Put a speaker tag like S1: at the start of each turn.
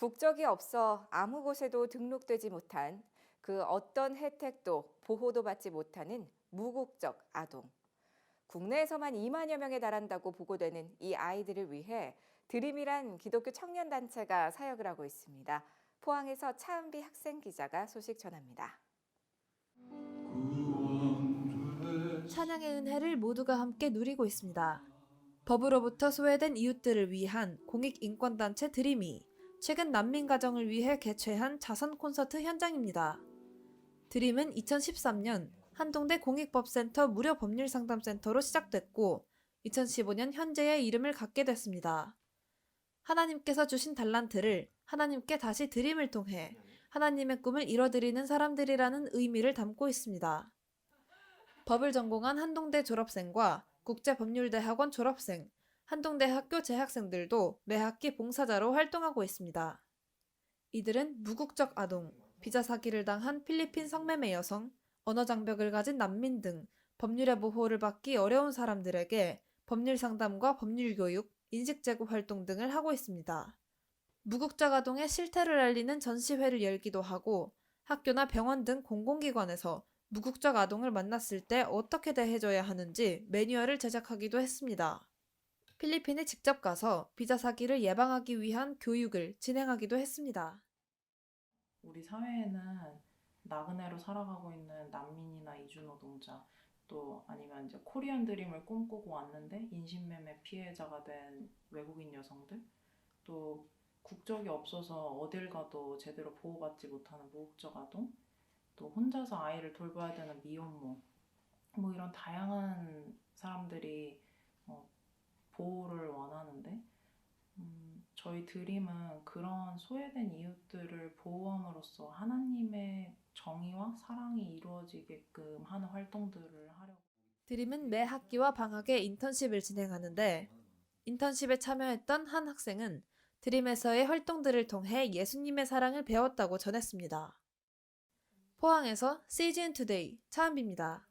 S1: 국적이 없어 아무 곳에도 등록되지 못한 그 어떤 혜택도 보호도 받지 못하는 무국적 아동. 국내에서만 2만여 명에 달한다고 보고되는 이 아이들을 위해 드림이란 기독교 청년 단체가 사역을 하고 있습니다. 포항에서 차은비 학생 기자가 소식 전합니다.
S2: 찬양의 은혜를 모두가 함께 누리고 있습니다. 법으로부터 소외된 이웃들을 위한 공익인권단체 드림이 최근 난민 가정을 위해 개최한 자선 콘서트 현장입니다. 드림은 2013년 한동대 공익법센터 무료 법률 상담센터로 시작됐고 2015년 현재의 이름을 갖게 됐습니다. 하나님께서 주신 달란트를 하나님께 다시 드림을 통해 하나님의 꿈을 이뤄드리는 사람들이라는 의미를 담고 있습니다. 법을 전공한 한동대 졸업생과 국제법률대학원 졸업생, 한동대 학교 재학생들도 매 학기 봉사자로 활동하고 있습니다. 이들은 무국적 아동, 비자 사기를 당한 필리핀 성매매 여성, 언어 장벽을 가진 난민 등 법률의 보호를 받기 어려운 사람들에게 법률 상담과 법률 교육, 인식 제고 활동 등을 하고 있습니다. 무국적 아동의 실태를 알리는 전시회를 열기도 하고 학교나 병원 등 공공기관에서 무국적 아동을 만났을 때 어떻게 대해줘야 하는지 매뉴얼을 제작하기도 했습니다. 필리핀에 직접 가서 비자 사기를 예방하기 위한 교육을 진행하기도 했습니다.
S3: 우리 사회에는 나그네로 살아가고 있는 난민이나 이주노동자 또 아니면 이제 코리안 드림을 꿈꾸고 왔는데 인신매매 피해자가 된 외국인 여성들 또 국적이 없어서 어딜 가도 제대로 보호받지 못하는 무국적 아동 또 혼자서 아이를 돌봐야 되는 미혼모 뭐 이런 다양한 사람들이 어, 보호를 원하는데 음, 저희 드림은 그런 소외된 이웃들을 보호함으로써 하나님의 정의와 사랑이 이루어지게끔 하는 활동들을 하려고.
S2: 드림은 매 학기와 방학에 인턴십을 진행하는데 인턴십에 참여했던 한 학생은 드림에서의 활동들을 통해 예수님의 사랑을 배웠다고 전했습니다. 포항에서 CGN 투데이 차은비입니다.